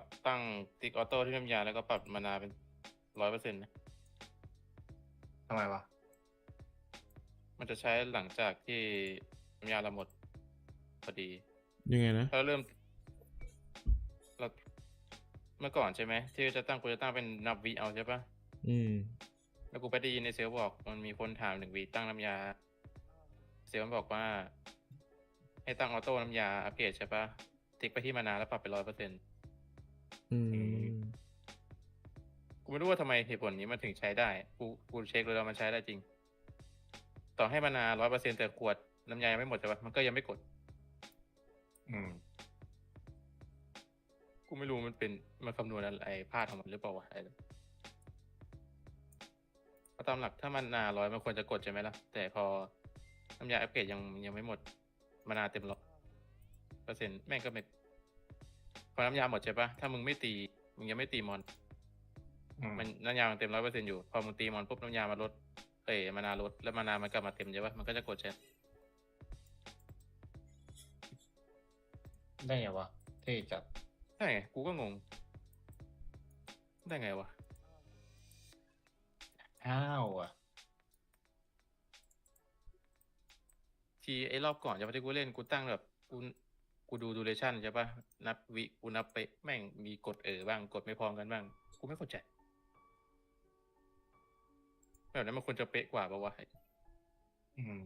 อะตั้งติ๊กออโต้ที่น้ำยาแล้วก็ปรับมานาเป็นร้อยเปอร์เซ็นต์นะทำไมวะ มันจะใช้หลังจากที่น้ำยาเราหมดพอดี ยังไงนะถ้าเริ่มเราเมื่อก่อนใช่ไหมที่จะตั้งกูจะตั้งเป็นนับวิเอาใช่ปะอืม แล้วกูไปได้ยินในเซลล์บอกมันมีคนถามหนึ่งวิตั้งน้ำยา เซลล์มันบอกว่า ให้ตั้งออโต้น้ำยาอัปเกรดใช่ปะติ๊กไปที่มานาแล้วปรับเป็นร้อยเปอร์เซ็นต์อืม กูไม่รู้ว่าทำไมเหตุผลนี้มันถึงใช้ได้ กูกูเช็คเลยแล้วมันใช้ได้จริง ต่อให้มานาร้อยเปอร์เซ็นต์แต่ขวดน้ำยายังไม่หมดใช่ปะมันก็ยังไม่กด อืม กูไม่รู้มันเป็นมันคำนวณอะไรพลาดของมันหรือเปล่าวะอะไรเพราะตามหลักถ้ามันนาร้อยมันควรจะกดใช่ไหมล่ะ แต่พอน้ำยาอัปเกรดยังยังไม่หมด มานาเต็มร้อยเปอร์เซ็นต์แม่งก็ไม่พ อน้ำยาหมดใช่ปะถ้ามึงไม่ตี มึงยังไม่ตีมอนอืมมันน้ำยามันเต็มร้อยเปอร์เซ็นต์อยู่ พอมึงตีมอนปุ๊บน้ำยามาลดเอ้ยมานาลดแล้วมานามันกลับมาเต็มใช่ปะมันก็จะกดใช่ได้ไงวะ เท่จัดได้ไงกูก็งง ได้ไงวะอ้าวอะ ทีไอ้รอบก่อนจะไปที่กูเล่นกูตั้งแบบกู กูดูดูเรชั่นใช่ปะนับวิกูนับไปแม่งมีกดเออบ้างกดไม่พร้อมกันบ้าง กูไม่เข้าใจแบบนั้นมันควรจะเป๊ะกว่าปะวะอืม